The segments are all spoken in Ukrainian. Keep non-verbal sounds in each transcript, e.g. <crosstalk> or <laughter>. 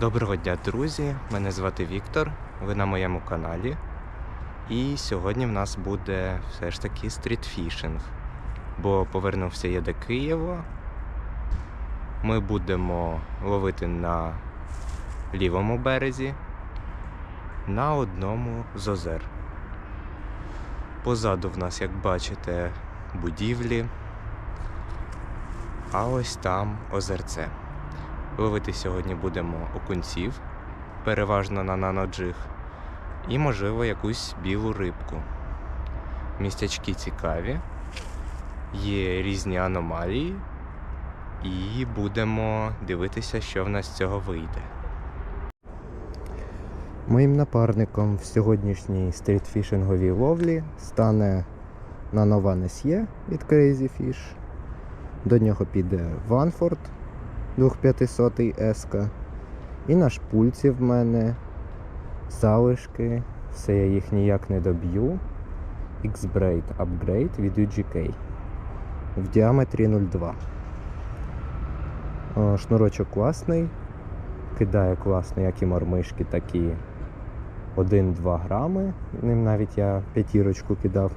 Доброго дня, друзі! Мене звати Віктор. Ви на моєму каналі. І сьогодні в нас буде все ж таки стрітфішинг. Бо повернувся я до Києва. Ми будемо ловити на лівому березі, на одному з озер. Позаду в нас, як бачите, будівлі. А ось там озерце. Ловити сьогодні будемо окунців, переважно на наноджиг, і, можливо, якусь білу рибку. Містячки цікаві, є різні аномалії, і будемо дивитися, що в нас з цього вийде. Моїм напарником в сьогоднішній стрітфішинговій ловлі стане нанова Несьє від Crazy Fish. До нього піде Ванфорд 2500 еска. І на шпульці в мене залишки. Все я їх ніяк не доб'ю. X-Braid Upgrade від UGK в діаметрі 0,2. Шнурочок класний. Кидає класно, як і мормишки, так і 1-2 грами. Ним навіть я п'ятірочку кидав.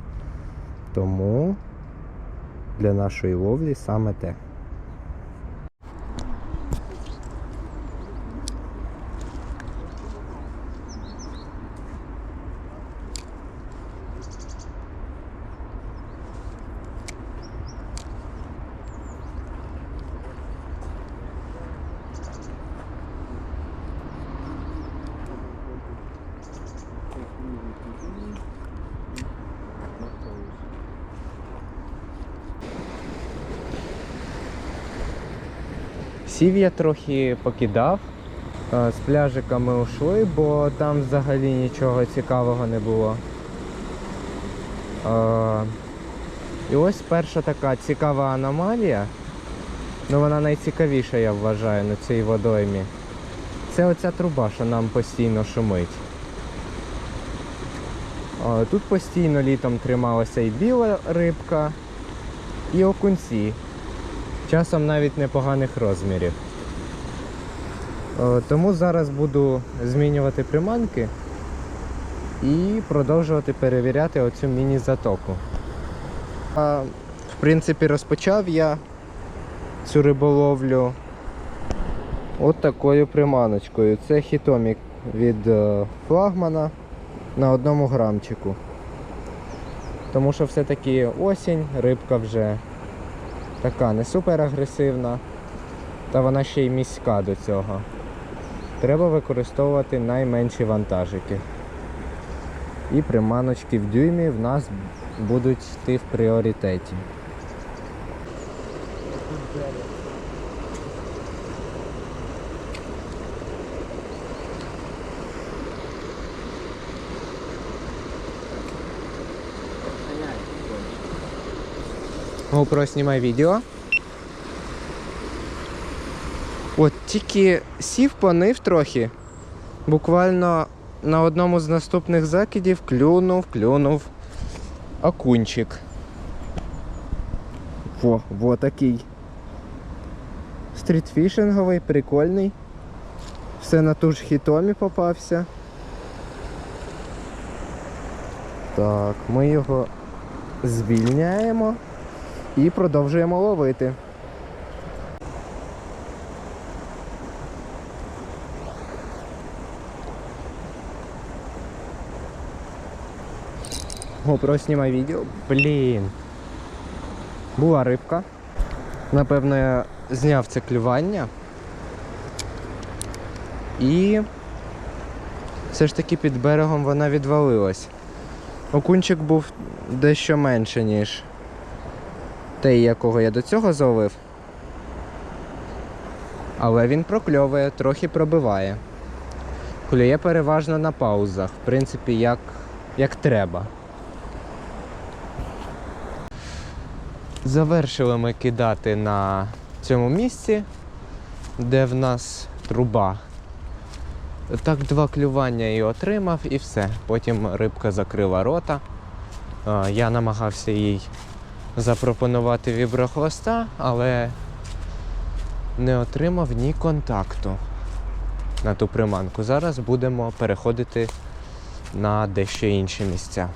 Тому для нашої ловлі саме те. Сів я трохи покидав. е, З пляжиками ушли, бо там взагалі нічого цікавого не було. Е, І ось перша така цікава аномалія. Ну вона найцікавіша, я вважаю, на цій водоймі. Це оця труба, що нам постійно шумить. Тут постійно літом трималася і біла рибка, і окунці. Часом навіть непоганих розмірів. Е, Тому зараз буду змінювати приманки і продовжувати перевіряти оцю міні-затоку. В принципі, розпочав я цю риболовлю от такою приманочкою. Це хітомік від е, флагмана на одному грамчику. Тому що все-таки осінь, рибка вже така не супер агресивна, та вона ще й міська до цього. Треба використовувати найменші вантажики. І приманочки в дюймі в нас будуть йти в пріоритеті. GoPro знімай відео. От тільки сів понив трохи. Буквально на одному з наступних закидів клюнув, клюнув окунчик. Во, во такий. Стрітфішинговий, прикольний. Все на ту ж хітомі попався. Так, ми його звільняємо і продовжуємо ловити. GoPro знімай відео. Блін. Була рибка. Напевно, я зняв це клювання. І все ж таки під берегом вона відвалилась. Окунчик був дещо менше, ніж той, якого я до цього зловив. Але він прокльовує, трохи пробиває. Клює переважно на паузах, в принципі, як, як треба. Завершили ми кидати на цьому місці, де в нас труба. Так, два клювання і отримав, і все. Потім рибка закрила рота. Е, Я намагався їй запропонувати віброхвоста, але не отримав ні контакту. на ту приманку. Зараз будемо переходити на дещо інші місця.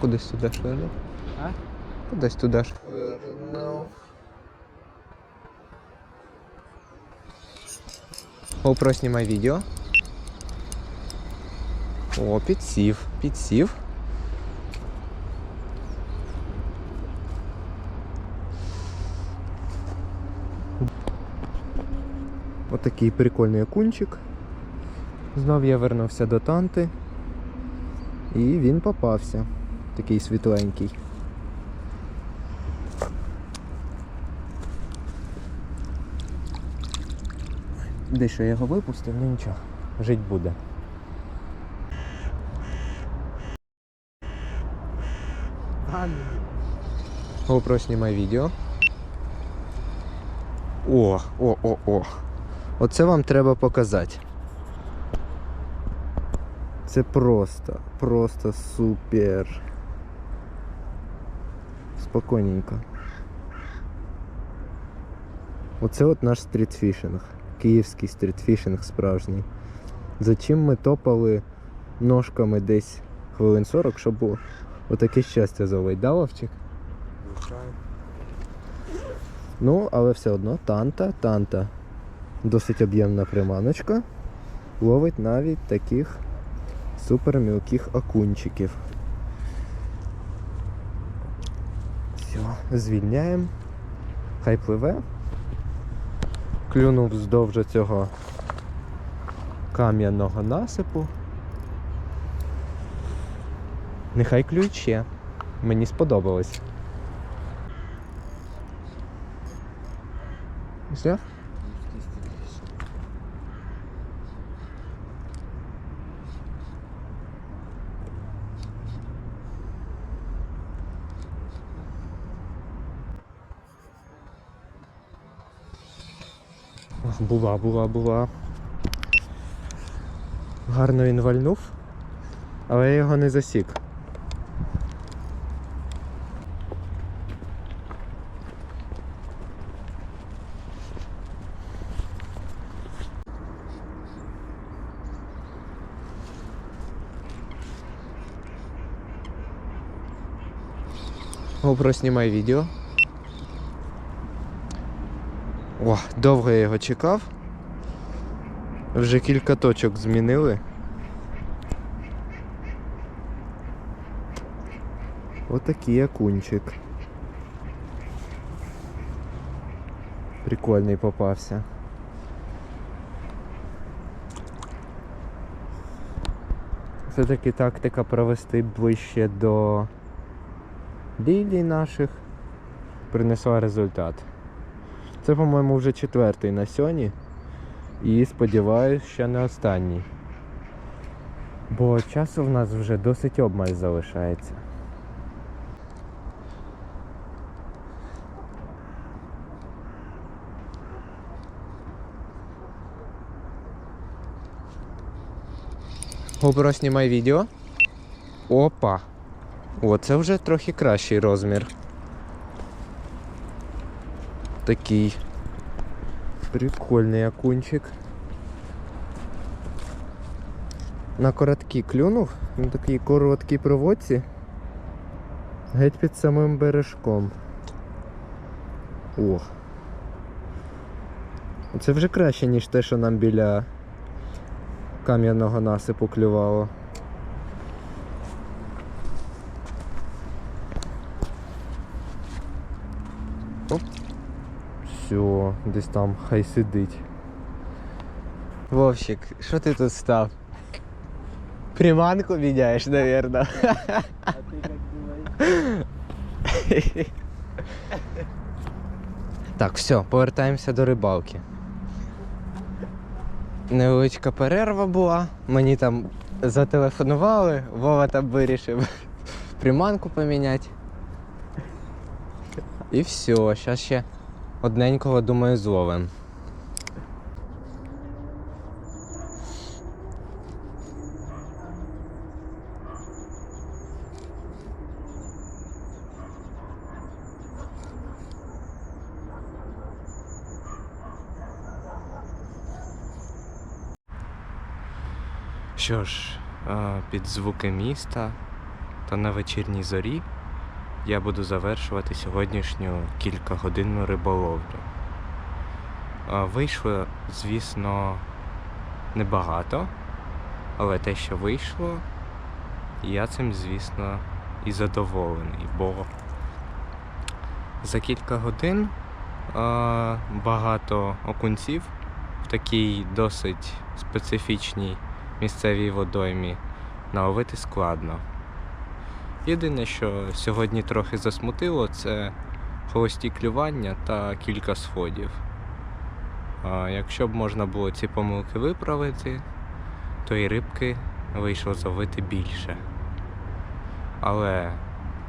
Кудись туди ж лежить? А? Кудись туди ж. GoPro знімай відео. О, підсів, підсів. Отакий прикольний окунчик. Знов я вернувся до танти. І він попався. Такий світленький. Дещо я його випустив, ну нічого, жить буде. GoPro знімай відео. О, о, о, о. Оце вам треба показати. Це просто, просто супер. Спокійненько. Оце от наш стрітфішинг. Київський стрітфішинг справжній. За чим ми топали ножками десь хвилин 40, щоб було отаке щастя зловить, да, Вовчик? Ну, але все одно танта, танта. Досить об'ємна приманочка. Ловить навіть таких супер мілких окунчиків. Все, звільняємо. Хай пливе. Клюнув вздовж цього кам'яного насипу. Нехай ще. Мені сподобалось. Все? Була, була, була. Гарно він вальнув, але я його не засік. GoPro знімай відео. О, довго я його чекав. Вже кілька точок змінили. Отакий окунчик. Прикольний попався. Все-таки тактика провести ближче до білій наших принесла результат. Це, по-моєму, вже четвертий на сьогодні. І сподіваюсь, що не останній. Бо часу в нас вже досить обмаль залишається. GoPro знімай відео. Опа! О, це вже трохи кращий розмір. Такий прикольний окунчик. На короткі клюнув, на такій короткій проводці. Геть під самим бережком. О. Це вже краще, ніж те, що нам біля кам'яного насипу клювало. Оп. Все, десь там хай сидить. Вовчик, що ти тут став? Приманку міняєш, наверное. А ты как думаешь? Так, все, повертаємося до рибалки. Невеличка перерва була. Мені там зателефонували, Вова там вирішив <laughs> приманку поміняти. І все, зараз ще одненького, думаю, зловим. Що ж, під звуки міста, та на вечірній зорі я буду завершувати сьогоднішню кількагодинну риболовлю. Вийшло, звісно, небагато, але те, що вийшло, я цим, звісно, і задоволений, бо за кілька годин багато окунців в такій досить специфічній місцевій водоймі наловити складно. Єдине, що сьогодні трохи засмутило, це холості клювання та кілька сходів. А якщо б можна було ці помилки виправити, то і рибки вийшло зловити більше. Але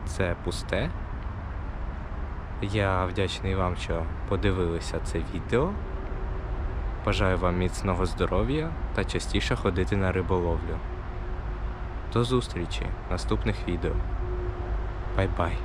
це пусте. Я вдячний вам, що подивилися це відео. Бажаю вам міцного здоров'я та частіше ходити на риболовлю. До зустрічі в наступних відео. Бай-бай!